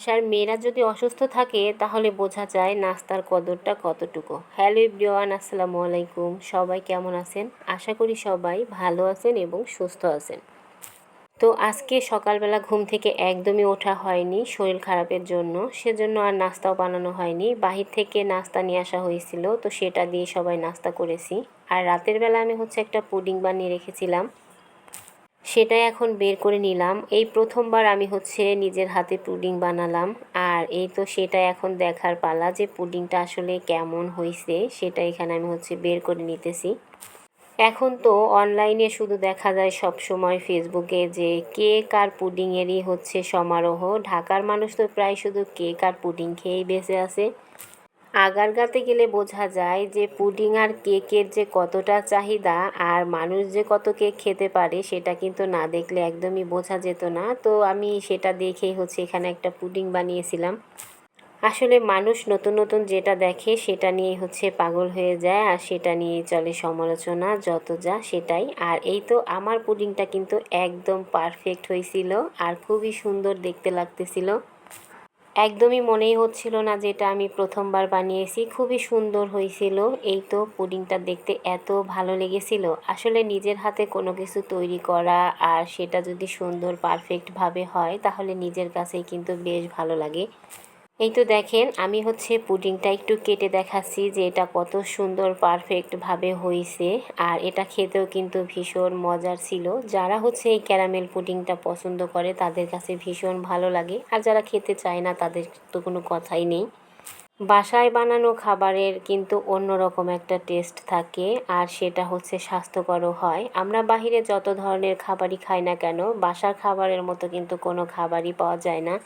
বাসার মেয়েরা যদি অসুস্থ থাকে, তাহলে বোঝা যায় নাস্তার কদরটা কতটুকু। হ্যালো ইব্রিওয়ান আসসালামু আলাইকুম। সবাই কেমন আছেন? আশা করি সবাই ভালো আছেন এবং সুস্থ আছেন। তো আজকে সকালবেলা ঘুম থেকে একদমই ওঠা হয়নি শরীর খারাপের জন্য। সেজন্য আর নাস্তাও বানানো হয়নি। বাহির থেকে নাস্তা নিয়ে আসা হয়েছিল, তো সেটা দিয়ে সবাই নাস্তা করেছি। আর রাতের বেলা আমি হচ্ছে একটা পুডিং বানিয়ে রেখেছিলাম। সেটা এখন বের করে নিলাম। এই প্রথমবার আমি হচ্ছে নিজের হাতে পুডিং বানালাম। আর এই তো সেটা এখন দেখার পালা যে পুডিংটা আসলে কেমন হয়েছে সেটা এখানে আমি হচ্ছে বের করে নিতেছি। এখন তো অনলাইনে শুধু দেখা যায় সব সময় ফেসবুকে যে কেক আর পুডিংয়েরই হচ্ছে সমারোহ। ঢাকার মানুষ তো প্রায় শুধু কেক আর পুডিং খেয়েই বেঁচে আছে। আগারগাতে গেলে বোঝা যায় যে পুডিং আর কেকের যে কতটা চাহিদা আর মানুষ যে কত কেক খেতে পারে, সেটা কিন্তু না দেখলে একদমই বোঝা যেত না। তো আমি সেটা দেখেই হচ্ছে এখানে একটা পুডিং বানিয়েছিলাম। আসলে মানুষ নতুন নতুন যেটা দেখে, সেটা নিয়ে হচ্ছে পাগল হয়ে যায় আর সেটা নিয়ে চলে সমালোচনা, যত যা সেটাই। আর এই তো আমার পুডিংটা কিন্তু একদম পারফেক্ট হয়েছিল আর খুবই সুন্দর দেখতে লাগতেছিল। একদমই মনেই হচ্ছিল না যেটা আমি প্রথমবার বানিয়েছি। খুবই সুন্দর হয়েছিল। এই তো পুডিংটা দেখতে এত ভালো লেগেছিল। আসলে নিজের হাতে কোনো কিছু তৈরি করা আর সেটা যদি সুন্দর পারফেক্টভাবে হয়, তাহলে নিজের কাছেই কিন্তু বেশ ভালো লাগে। এই তো দেখেন, আমি হচ্ছে পুডিংটা একটু কেটে দেখাচ্ছি যে এটা কত সুন্দর পারফেক্টভাবে হয়েছে আর এটা খেতেও কিন্তু ভীষণ মজার ছিল। যারা হচ্ছে এই ক্যারামেল পুডিংটা পছন্দ করে, তাদের কাছে ভীষণ ভালো লাগে। আর যারা খেতে চায় না, তাদের তো কোনো কথাই নেই। বাসায় বানানো খাবারের কিন্তু অন্যরকম একটা টেস্ট থাকে, আর সেটা হচ্ছে স্বাস্থ্যকরও হয়। আমরা বাহিরে যত ধরনের খাবারই খাই না কেন, বাসার খাবারের মতো কিন্তু কোনো খাবারই পাওয়া যায় না।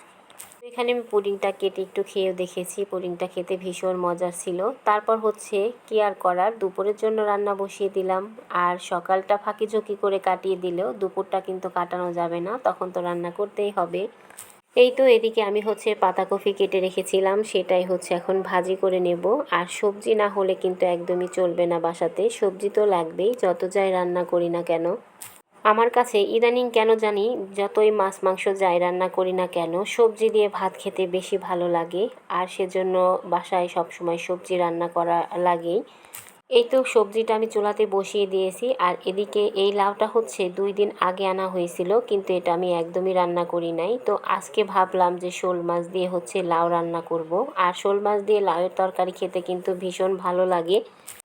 এখানে আমি পুডিংটা কেটে একটু খেয়েও দেখেছি। পুডিংটা খেতে ভীষণ মজার ছিল। তারপর হচ্ছে কি আর করার? দুপুরের জন্য রান্না বসিয়ে দিলাম। আর সকালটা ফাঁকি ঝুঁকি করে কাটিয়ে দিলেও দুপুরটা কিন্তু কাটানো যাবে না, তখন তো রান্না করতেই হবে। এই তো এদিকে আমি হচ্ছে পাতাকপি কেটে রেখেছিলাম, সেটাই হচ্ছে এখন ভাজি করে নেব। আর সবজি না হলে কিন্তু একদমই চলবে না বাসাতে। সবজি তো লাগবেই, যত যাই রান্না করি না কেন। আমার কাছে ইদানিং কেন জানি যতই মাছ মাংস যাই রান্না করি না কেন, সবজি দিয়ে ভাত খেতে বেশি ভালো লাগে। আর সেজন্য বাসায় সবসময় সবজি রান্না করা লাগেই। এই তো সবজিটা আমি চুলাতে বসিয়ে দিয়েছি, আর এদিকে এই লাউটা হচ্ছে দুই দিন আগে আনা হয়েছিল, কিন্তু এটা আমি একদমই রান্না করি নাই। তো আজকে ভাবলাম যে শোল মাছ দিয়ে হচ্ছে লাউ রান্না করব, আর শোল মাছ দিয়ে লাউয়ের তরকারি খেতে কিন্তু ভীষণ ভালো লাগে।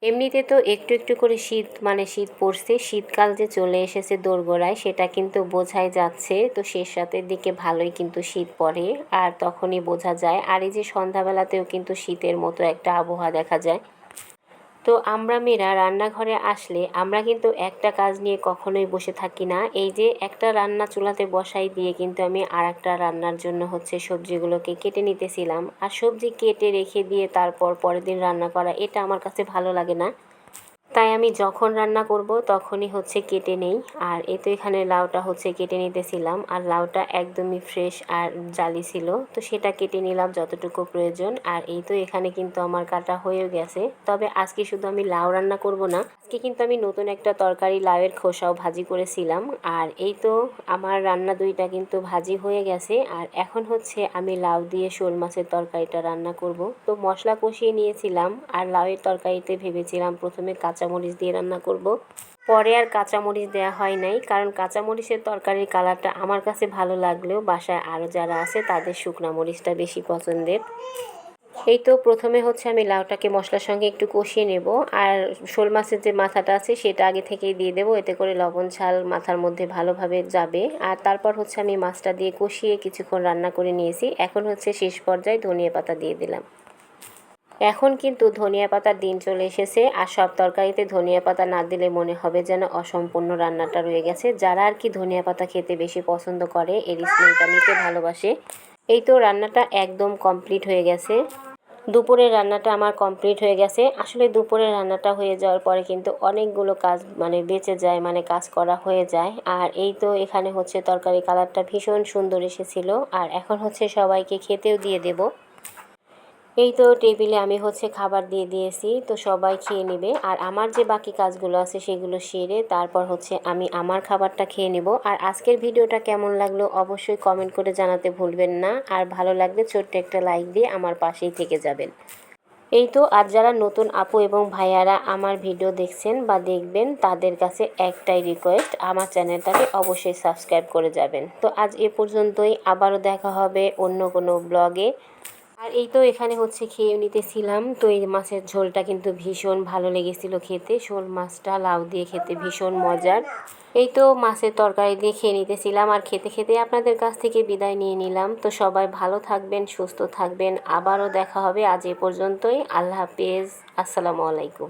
এমনিতে তো একটু একটু করে শীত মানে শীত পড়ছে, শীতকাল যে চলে এসেছে দোরগোড়ায়, সেটা কিন্তু বোঝাই যাচ্ছে, তো শেষ রাতের দিকে ভালোই কিন্তু শীত পড়ে, আর তখনই বোঝা যায়। আর এই যে সন্ধ্যাবেলাতেও কিন্তু শীতের মতো একটা আবহাওয়া দেখা যায়। তো আমরা মেয়েরা রান্নাঘরে আসলে আমরা কিন্তু একটা কাজ নিয়ে কখনোই বসে থাকি না। এই যে একটা রান্না চুলাতে বসাই দিয়ে কিন্তু আমি আর একটা রান্নার জন্য হচ্ছে সবজিগুলোকে কেটে নিতেছিলাম। আর সবজি কেটে রেখে দিয়ে তারপর পরের দিন রান্না করা, এটা আমার কাছে ভালো লাগে না। তাই আমি যখন রান্না করব তখনই হচ্ছে কেটে নেই। আর এই তো এখানে লাউটা হচ্ছে কেটে নিতেছিলাম। আর লাউটা একদমই ফ্রেশ আর জালি ছিল। তো সেটা কেটে নিলাম যতটুকু প্রয়োজন। আর এই তো এখানে কিন্তু আমার কাটা হয়েও গেছে। তবে আজকে শুধু আমি লাউ রান্না করব না, আজকে কিন্তু আমি নতুন একটা তরকারি লাউয়ের খোসাও ভাজি করেছিলাম। আর এই তো আমার রান্না দুইটা কিন্তু ভাজি হয়ে গেছে। আর এখন হচ্ছে আমি লাউ দিয়ে শোল মাছের তরকারিটা রান্না করব। তো মশলা কষিয়ে নিয়েছিলাম। আর লাউয়ের তরকারিতে ভেবেছিলাম প্রথমে কাঁচামরিচ দিয়ে রান্না করব। পরে আর কাঁচামরিচ দেওয়া হয় নাই, কারণ কাঁচামরিচের তরকারির কালারটা আমার কাছে ভালো লাগলেও বাসায় আরও যারা আছে তাদের শুকনা মরিচটা বেশি পছন্দের। এই তো প্রথমে হচ্ছে আমি লাউটাকে মশলার সঙ্গে একটু কষিয়ে নেব, আর শোল মাছের যে মাথাটা আছে সেটা আগে থেকেই দিয়ে দেবো, এতে করে লবণ ছাল মাথার মধ্যে ভালোভাবে যাবে। আর তারপর হচ্ছে আমি মাছটা দিয়ে কষিয়ে কিছুক্ষণ রান্না করে নিয়েছি, এখন হচ্ছে শেষ পর্যায়ে ধনিয়া পাতা দিয়ে দিলাম। এখন কিন্তু ধনিয়া পাতার দিন চলে এসেছে আর সব তরকারিতে ধনিয়া পাতা না দিলে মনে হবে যেন অসম্পূর্ণ রান্নাটা রয়ে গেছে। যারা আর কি ধনিয়া পাতা খেতে বেশি পছন্দ করে, এর স্মেলটা নিতে ভালোবাসে। এই তো রান্নাটা একদম কমপ্লিট হয়ে গেছে। দুপুরের রান্নাটা আমার কমপ্লিট হয়ে গেছে। আসলে দুপুরের রান্নাটা হয়ে যাওয়ার পরে কিন্তু অনেকগুলো কাজ মানে বেঁচে যায় মানে কাজ করা হয়ে যায়। আর এই তো এখানে হচ্ছে তরকারি কালারটা ভীষণ সুন্দর এসেছিল। আর এখন হচ্ছে সবাইকে খেতেও দিয়ে দেবো। এই তো টেবিলে আমি হচ্ছে খাবার দিয়ে দিয়েছি, তো সবাই খেয়ে নেবে। আর আমার যে বাকি কাজগুলো আছে সেগুলো সেরে তারপর হচ্ছে আমি আমার খাবারটা খেয়ে নেব। আর আজকের ভিডিওটা কেমন লাগল অবশ্যই কমেন্ট করে জানাতে ভুলবেন না। আর ভালো লাগলে ছোট্ট একটা লাইক দিয়ে আমার পাশেই থেকে যাবেন। এই তো, আর যারা নতুন আপু এবং ভাইয়ারা আমার ভিডিও দেখছেন বা দেখবেন, তাদের কাছে একটাই রিকোয়েস্ট আমার চ্যানেলটাকে অবশ্যই সাবস্ক্রাইব করে যাবেন। তো আজ এ পর্যন্তই, আবারও দেখা হবে অন্য কোনো ব্লগে আর এই তো এখানে হচ্ছে খেয়ে নিতেছিলাম। তো এই মাছের ঝোলটা কিন্তু ভীষণ ভালো লেগেছিল খেতে। শোল মাছটা লাউ দিয়ে খেতে ভীষণ মজার। এই তো মাছের তরকারি দিয়ে খেয়ে নিতেছিলাম আর খেতে খেতে আপনাদের কাছ থেকে বিদায় নিয়ে নিলাম। তো সবাই ভালো থাকবেন, সুস্থ থাকবেন। আবারও দেখা হবে আজ এ পর্যন্তই। আল্লাহ হাফেজ। আসসালামু আলাইকুম।